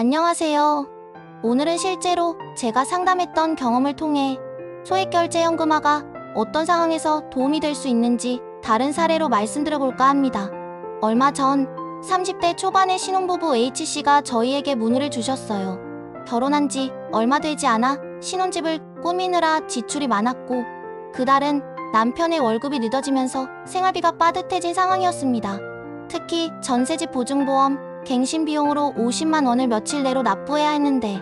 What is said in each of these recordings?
안녕하세요. 오늘은 실제로 제가 상담했던 경험을 통해 소액결제연금화가 어떤 상황에서 도움이 될 수 있는지 다른 사례로 말씀드려볼까 합니다. 얼마 전 30대 초반의 신혼부부 H씨가 저희에게 문의를 주셨어요. 결혼한 지 얼마 되지 않아 신혼집을 꾸미느라 지출이 많았고 그달은 남편의 월급이 늦어지면서 생활비가 빠듯해진 상황이었습니다. 특히 전세집 보증보험, 갱신 비용으로 50만 원을 며칠 내로 납부해야 했는데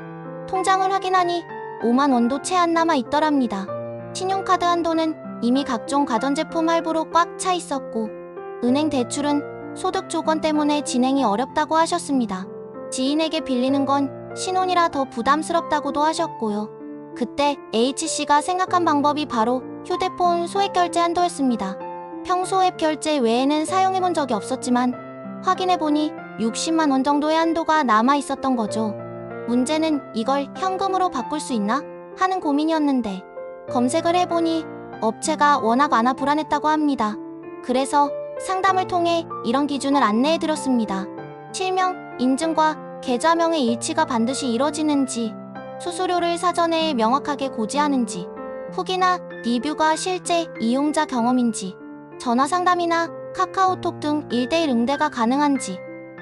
통장을 확인하니 5만 원도 채 안 남아 있더랍니다. 신용카드 한도는 이미 각종 가전제품 할부로 꽉 차 있었고 은행 대출은 소득 조건 때문에 진행이 어렵다고 하셨습니다. 지인에게 빌리는 건 신혼이라 더 부담스럽다고도 하셨고요. 그때 H씨가 생각한 방법이 바로 휴대폰 소액 결제 한도였습니다. 평소 앱 결제 외에는 사용해본 적이 없었지만 확인해보니 60만 원 정도의 한도가 남아 있었던 거죠. 문제는 이걸 현금으로 바꿀 수 있나? 하는 고민이었는데 검색을 해보니 업체가 워낙 많아 불안했다고 합니다. 그래서 상담을 통해 이런 기준을 안내해 드렸습니다. 실명, 인증과 계좌명의 일치가 반드시 이뤄지는지, 수수료를 사전에 명확하게 고지하는지, 후기나 리뷰가 실제 이용자 경험인지, 전화 상담이나 카카오톡 등 1대1 응대가 가능한지,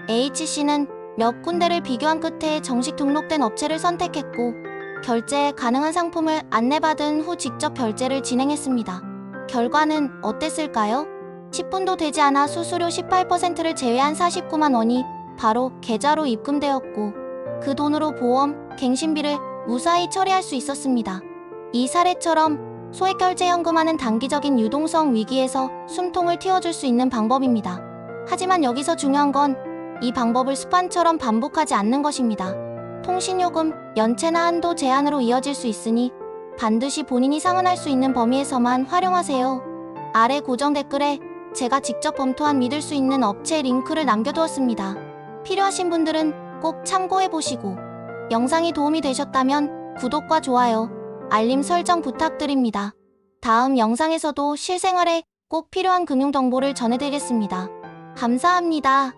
H씨는 몇 군데를 비교한 끝에 정식 등록된 업체를 선택했고, 결제 가능한 상품을 안내받은 후 직접 결제를 진행했습니다. 결과는 어땠을까요? 10분도 되지 않아 수수료 18%를 제외한 49만 원이 바로 계좌로 입금되었고, 그 돈으로 보험, 갱신비를 무사히 처리할 수 있었습니다. 이 사례처럼 소액 결제연금화는 단기적인 유동성 위기에서 숨통을 틔워줄 수 있는 방법입니다. 하지만 여기서 중요한 건 이 방법을 습관처럼 반복하지 않는 것입니다. 통신요금, 연체나 한도 제한으로 이어질 수 있으니 반드시 본인이 상환할 수 있는 범위에서만 활용하세요. 아래 고정 댓글에 제가 직접 검토한 믿을 수 있는 업체 링크를 남겨두었습니다. 필요하신 분들은 꼭 참고해 보시고 영상이 도움이 되셨다면 구독과 좋아요, 알림 설정 부탁드립니다. 다음 영상에서도 실생활에 꼭 필요한 금융 정보를 전해드리겠습니다. 감사합니다.